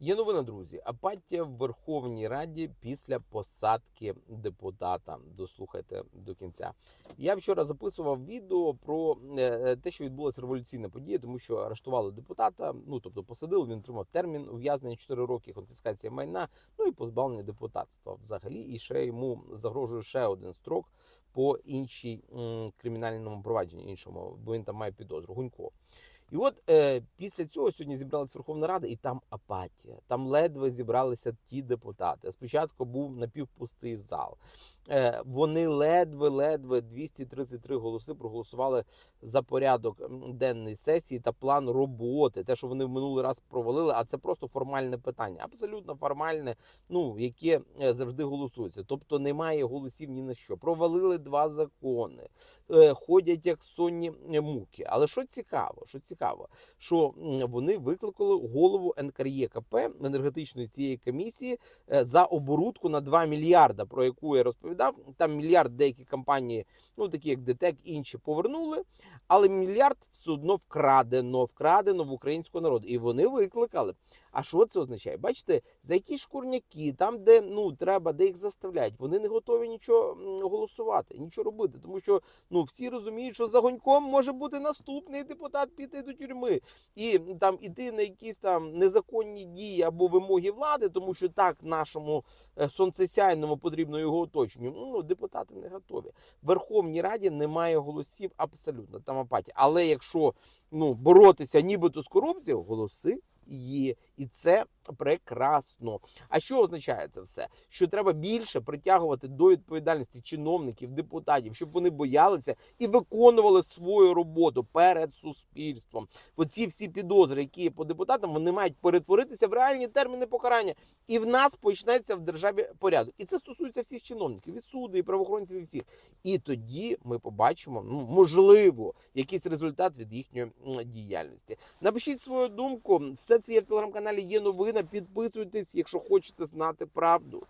Є новина, друзі. Апатія в Верховній Раді після посадки депутата. Дослухайте до кінця. Я вчора записував відео про е, е, те, що відбулася революційна подія, тому що арештували депутата. Ну тобто посадили, він отримав термін ув'язнення 4 роки, конфіскація майна, ну і позбавлення депутатства взагалі. І ще йому загрожує ще один строк по іншій м, кримінальному провадженні, іншому, бо він там має підозру. Гунько. І от е, після цього сьогодні зібралась Верховна Рада, і там апатія. Там ледве зібралися ті депутати. Спочатку був напівпустий зал. Е, вони ледве-ледве 233 голоси проголосували за порядок денної сесії та план роботи. Те, що вони в минулий раз провалили, а це просто формальне питання, абсолютно формальне, ну яке е, завжди голосується. Тобто немає голосів ні на що. Провалили два закони, е, ходять як сонні е, муки. Але що цікаво, що цікаво, що вони викликали голову НКРЄКП енергетичної цієї комісії е, за оборудку на 2 мільярда, про яку я розповідав. Там мільярд деякі компанії, ну такі як ДТЕК, інші повернули, але мільярд все одно вкрадено, вкрадено в українського народу. І вони викликали. А що це означає? Бачите, за якісь шкурняки, там, де ну треба, де їх заставляють, вони не готові нічого голосувати, нічого робити, тому що ну всі розуміють, що за гоньком може бути наступний депутат піти до тюрми і там іти на якісь там незаконні дії або вимоги влади, тому що так нашому е, сонцесяйному потрібно його оточенню. Ну депутати не готові. В Верховній Раді немає голосів абсолютно там апатія. Але якщо ну боротися нібито з корупцією, голоси є, і це прекрасно. А що означає це все? Що треба більше притягувати до відповідальності чиновників, депутатів, щоб вони боялися і виконували свою роботу перед суспільством. Оці всі підозри, які є по депутатам, вони мають перетворитися в реальні терміни покарання. І в нас почнеться в державі порядок. І це стосується всіх чиновників, і суди, і правоохоронців, і всіх. І тоді ми побачимо, ну можливо, якийсь результат від їхньої діяльності. Напишіть свою думку. Все це є в телеграм-каналі. Є новина. Підписуйтесь, якщо хочете знати правду.